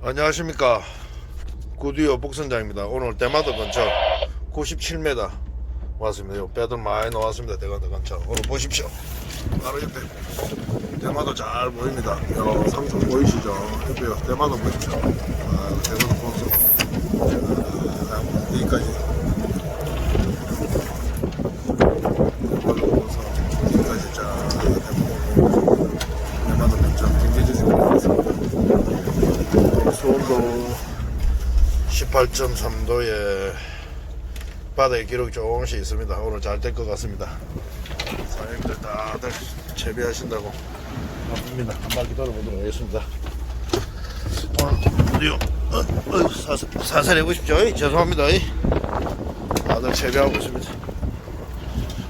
안녕하십니까. 구디오 복선장입니다. 오늘 대마도 근처 97m 왔습니다. 요 배들 많이 나왔습니다. 대마도 근처. 오늘 보십시오. 바로 옆에 대마도 잘 보입니다. 요 상층 보이시죠? 옆에 대마도 보십시오 아 대마도 본선 자, 여기까지 대마도 본선 여기까지 자 대마도 대마도 근처 경계지역으로 왔습니다 수온도 18.3도에 바다의 기록이 조금씩 있습니다. 오늘 잘 될 것 같습니다. 사장님들 다들 채비하신다고 바쁩니다. 한 바퀴 돌아보도록 하겠습니다. 오늘 드디어 어, 어, 사살, 사살해 보십시오. 이, 죄송합니다. 이. 다들 채비하고 있습니다.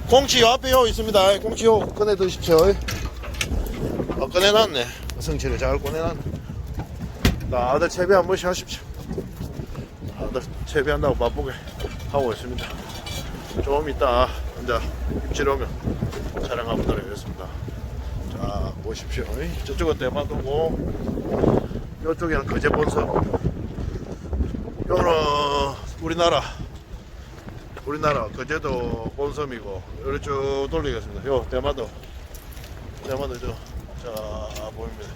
공치 요 앞에 요 있습니다. 공치 요 꺼내 드십시오. 이. 아, 꺼내놨네. 성치를 잘 꺼내놨네. 다들 채비 한 번씩 하십시오. 다들 채비한다고 바쁘게 하고 있습니다. 조금 이따 이제 입질 오면 촬영해보도록 하겠습니다. 자, 보십시오. 저쪽은 대마도고, 이쪽에는 거제 본섬. 요는 우리나라, 우리나라 거제도 본섬이고, 요리 쭉 돌리겠습니다. 요 대마도, 대마도 저, 자, 보입니다.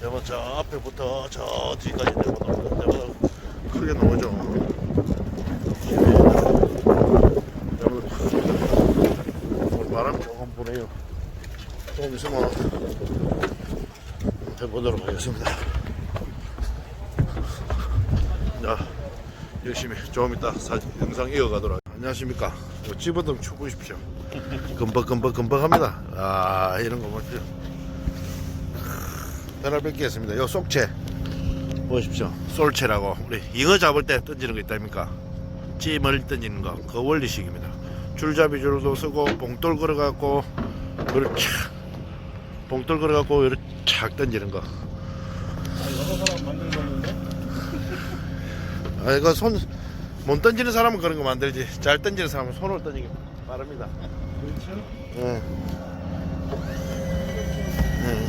대만 저 앞에부터 저 뒤까지 내가 나옵니다. 크게 나오죠. 바람이 조금 부네요. 조금 있으면 해보도록 하겠습니다. 자, 열심히 조금 이따 영상 이어가도록. 안녕하십니까. 요 집어등 추보십시오. 금박금박금박 합니다. 아, 이런 거 보십시오. 하나 뵙겠습니다. 요 속채 보십시오. 솔채라고 우리 잉어 잡을 때 던지는 거 있다니까. 찜을 던지는 거. 그 원리식입니다. 줄잡이 줄도 쓰고 봉돌 걸어 갖고 이렇게 착 봉돌 걸어 갖고 이렇게 착 던지는 거. 아 이거 손 못 던지는 사람은 그런 거 만들지. 잘 던지는 사람은 손으로 던지기 빠릅니다. 그렇죠? 예. 예.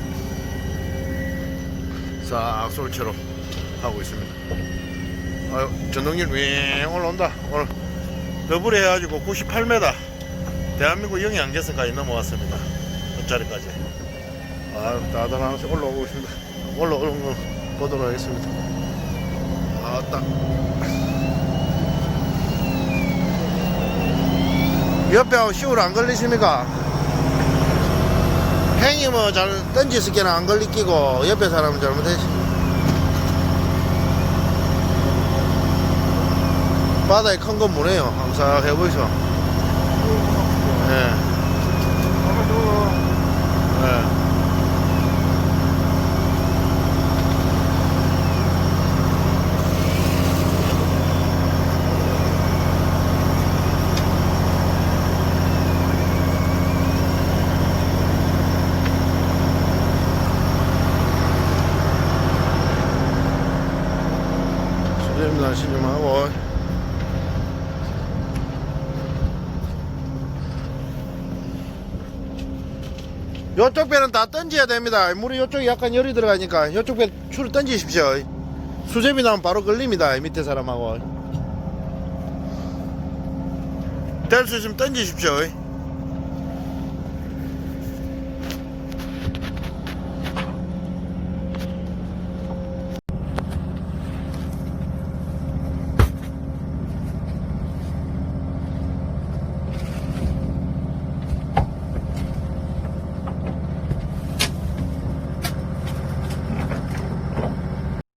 싹 솔채로 하고 있습니다. 아유, 전동길 윙 올라온다. 오늘 더블 해가지고 98m. 대한민국 영양제선까지 넘어왔습니다. 옆자리까지. 아유, 다단하면서 올라오고 있습니다. 올라오는 거 보도록 하겠습니다. 아따. 옆에 시울 안 걸리십니까? 행이 뭐 잘 던지스 게는 안 걸리끼고 옆에 사람은 잘못했지 바다에 큰건 무네요 항상 해보이소 예. 예. 수제님 날씨 좀 하고 요쪽 배는 다 던져야 됩니다. 물이 요쪽에 약간 열이 들어가니까 요쪽 배 줄을 던지십시오. 수제비 나면 바로 걸립니다 이 밑에 사람하고. 될 수 있으면 던지십시오